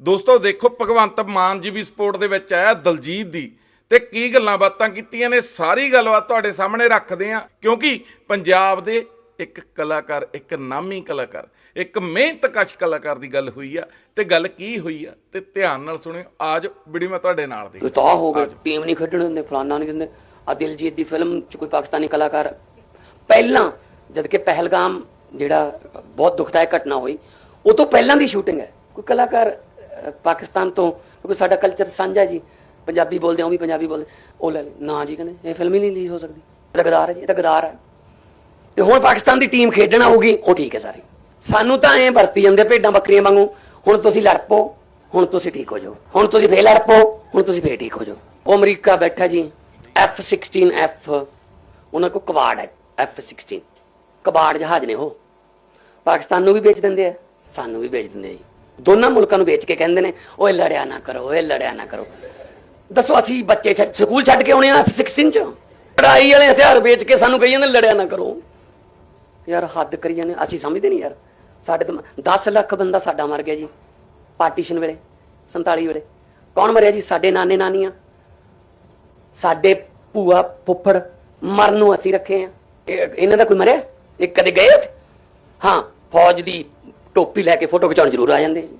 ਦੋਸਤੋ ਦੇਖੋ ਭਗਵੰਤ ਮਾਨ ਜੀ ਵੀ ਸਪੋਰਟ ਦੇ ਵਿੱਚ ਆਇਆ ਦਲਜੀਤ ਦੀ। ਤੇ ਕੀ ਗੱਲਾਂ ਬਾਤਾਂ ਕੀਤੀਆਂ ਨੇ ਸਾਰੀ ਗੱਲਬਾਤ ਤੁਹਾਡੇ ਸਾਹਮਣੇ ਰੱਖਦੇ ਆ ਕਿਉਂਕਿ ਪੰਜਾਬ ਦੇ ਇੱਕ ਕਲਾਕਾਰ ਇੱਕ ਨਾਮੀ ਕਲਾਕਾਰ ਇੱਕ ਮਿਹਨਤਕਸ਼ ਕਲਾਕਾਰ ਦੀ ਗੱਲ ਹੋਈ ਆ ਤੇ ਗੱਲ ਕੀ ਹੋਈ ਆ ਤੇ ਧਿਆਨ ਨਾਲ ਸੁਣਿਓ ਆਜ ਵੀਡੀਓ ਮੈਂ ਤੁਹਾਡੇ ਨਾਲ ਦੀ ਤਾਂ ਹੋ ਗਏ ਟੀਮ ਨਹੀਂ ਖੇਡਣ ਦਿੰਦੇ ਫਲਾਨਾ ਨਹੀਂ ਦਿੰਦੇ। ਆ ਦਿਲਜੀਤ ਦੀ ਫਿਲਮ ਚ ਕੋਈ ਪਾਕਿਸਤਾਨੀ ਕਲਾਕਾਰ ਪਹਿਲਾਂ ਜਦ ਕਿ ਪਹਿਲਗਾਮ ਜਿਹੜਾ ਬਹੁਤ ਦੁਖਦਾਇਕ ਘਟਨਾ ਹੋਈ ਉਹ ਤੋਂ ਪਹਿਲਾਂ ਦੀ ਸ਼ੂਟਿੰਗ ਹੈ। ਕੋਈ ਕਲਾਕਾਰ ਪਾਕਿਸਤਾਨ ਤੋਂ, ਕਿਉਂਕਿ ਸਾਡਾ ਕਲਚਰ ਸਾਂਝਾ ਜੀ। ਪੰਜਾਬੀ ਬੋਲਦੇ ਆ, ਉਹ ਵੀ ਪੰਜਾਬੀ ਬੋਲਦੇ। ਉਹ ਲੈ ਲੈ ਨਾ ਜੀ ਕਹਿੰਦੇ, ਇਹ ਫਿਲਮ ਹੀ ਨਹੀਂ ਰਿਲੀਜ਼ ਹੋ ਸਕਦੀ। ਇਹ ਤਾਂ ਗਦਾਰ ਹੈ ਜੀ, ਇਹ ਤਾਂ ਗਦਾਰ ਹੈ। ਤੇ ਹੁਣ ਪਾਕਿਸਤਾਨ ਦੀ ਟੀਮ ਖੇਡਣ ਆਊਗੀ, ਉਹ ਠੀਕ ਹੈ ਸਾਰੀ। ਸਾਨੂੰ ਤਾਂ ਐਂ ਵਰਤੀ ਜਾਂਦੇ ਭੇਡਾਂ ਬੱਕਰੀਆਂ ਵਾਂਗੂ, ਹੁਣ ਤੁਸੀਂ ਲੜ ਪਓ, ਹੁਣ ਤੁਸੀਂ ਠੀਕ ਹੋ ਜਾਓ। ਹੁਣ ਤੁਸੀਂ ਫੇਰ ਲੜ ਪਓ, ਹੁਣ ਤੁਸੀਂ ਫੇਰ ਠੀਕ ਹੋ ਜਾਓ। ਉਹ ਅਮਰੀਕਾ ਬੈਠਾ ਜੀ F16 F ਉਹਨਾਂ ਕੋ ਕਵਾੜ ਹੈ F16 ਕਬਾੜ ਜਹਾਜ਼ ਨੇ ਉਹ। ਪਾਕਿਸਤਾਨ ਨੂੰ ਵੀ ਵੇਚ ਦਿੰਦੇ ਆ, ਸਾਨੂੰ ਵੀ ਵੇਚ ਦਿੰਦੇ ਆ ਜੀ। ਦੋਨਾਂ ਮੁਲਕਾਂ ਨੂੰ ਵੇਚ ਕੇ ਕਹਿੰਦੇ ਨੇ, ਓਏ ਲੜਿਆ ਨਾ ਕਰੋ, ਓਏ ਲੜਿਆ ਨਾ ਕਰੋ। ਦੱਸੋ, ਅਸੀਂ ਬੱਚੇ ਛੱਡ, ਸਕੂਲ ਛੱਡ ਕੇ ਆਉਣੇ ਆ F16 ਚ? ਲੜਾਈ ਵਾਲੇ ਹਥਿਆਰ ਵੇਚ ਕੇ ਸਾਨੂੰ ਕਹੀ ਜਾਂਦੇ ਲੜਿਆ ਨਾ ਕਰੋ। ਯਾਰ ਹੱਦ ਕਰੀ ਜਾਂਦੇ ਅਸੀਂ ਸਮਝਦੇ ਨਹੀਂ ਯਾਰ। ਸਾਡੇ ਤਾਂ 10 ਲੱਖ ਬੰਦਾ ਸਾਡਾ ਮਰ ਗਿਆ ਜੀ, ਪਾਰਟੀਸ਼ਨ ਵੇਲੇ 47 ਵੇਲੇ। ਕੌਣ ਮਰਿਆ ਜੀ? ਸਾਡੇ ਨਾਨੇ ਨਾਨੀਆਂ। ਸਾਡੇ ਭੂਆ ਫੁੱਫੜ ਮਰਨ ਨੂੰ ਅਸੀਂ ਰੱਖੇ ਆ। ਇਹਨਾਂ ਦਾ ਕੋਈ ਮਰਿਆ? ਇਹ ਕਦੇ ਗਏ ਹਾਂ, ਫੌਜ ਦੀ ਟੋਪੀ ਲੈ ਕੇ ਫੋਟੋ ਖਿਚਾਉਣ ਜ਼ਰੂਰ ਆ ਜਾਂਦੇ ਜੀ।